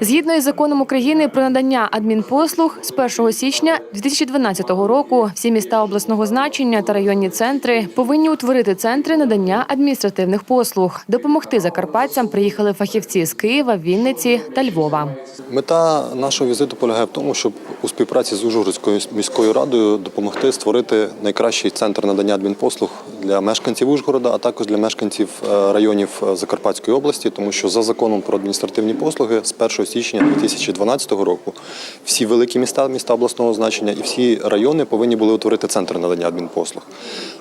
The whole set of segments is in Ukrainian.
Згідно із законом України про надання адмінпослуг з 1 січня 2012 року всі міста обласного значення та районні центри повинні утворити центри надання адміністративних послуг. Допомогти закарпатцям приїхали фахівці з Києва, Вінниці та Львова. Мета нашого візиту полягає в тому, щоб у співпраці з Ужгородською міською радою допомогти створити найкращий центр надання адмінпослуг для мешканців Ужгорода, а також для мешканців е, районів е, Закарпатської області, тому що за законом про адміністративні послуги з 1 січня 2012 року всі великі міста, міста обласного значення і всі райони повинні були утворити центр надання адмінпослуг.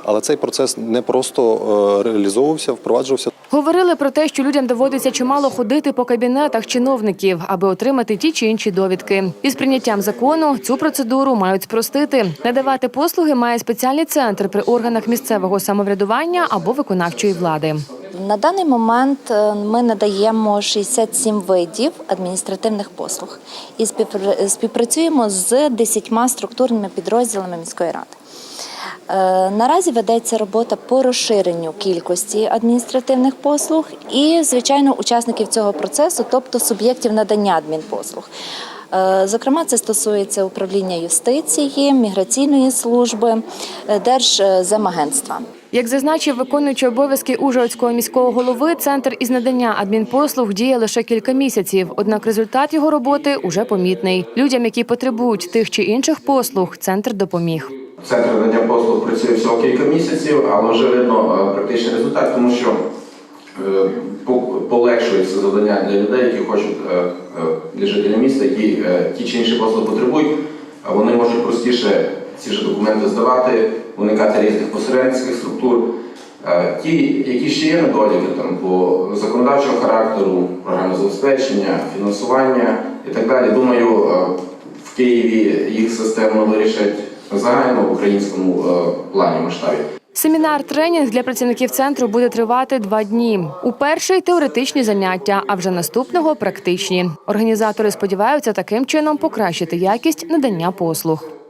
Але цей процес не просто е, реалізовувався, впроваджувався. Говорили про те, що людям доводиться чимало ходити по кабінетах чиновників, аби отримати ті чи інші довідки. Із прийняттям закону цю процедуру мають спростити. Надавати послуги має спеціальний центр при органах місцевого самоврядування або виконавчої влади. На даний момент е, ми надаємо 67 видів адміністративних послуг і співпра- співпрацюємо з 10 структурними підрозділами міської ради. Е, Наразі ведеться робота по розширенню кількості адміністративних послуг і, звичайно, учасників цього процесу, тобто суб'єктів надання адмінпослуг. Е, Зокрема, це стосується управління юстиції, міграційної служби, е, Держземагентства. Як зазначив виконуючий обов'язки Ужгородського міського голови, центр із надання адмінпослуг діє лише кілька місяців. Однак результат його роботи уже помітний. Людям, які потребують тих чи інших послуг, центр допоміг. Центр надання послуг працює всього кілька місяців, але вже видно е, практичний результат, тому що по- полегшується завдання для людей, які хочуть для жителів міста, які е, ті чи інші послуги потребують. Вони можуть простіше ці ж документи здавати, уникати різних посередницьких структур. Е, Ті, які ще є недоліки там по законодавчого характеру, програми забезпечення, фінансування і так далі. Думаю, е, в Києві їх системно вирішать загально в українському плані масштабі. Семінар-тренінг для працівників центру буде тривати два дні. У перший теоретичні заняття, а вже наступного практичні. Організатори сподіваються таким чином покращити якість надання послуг.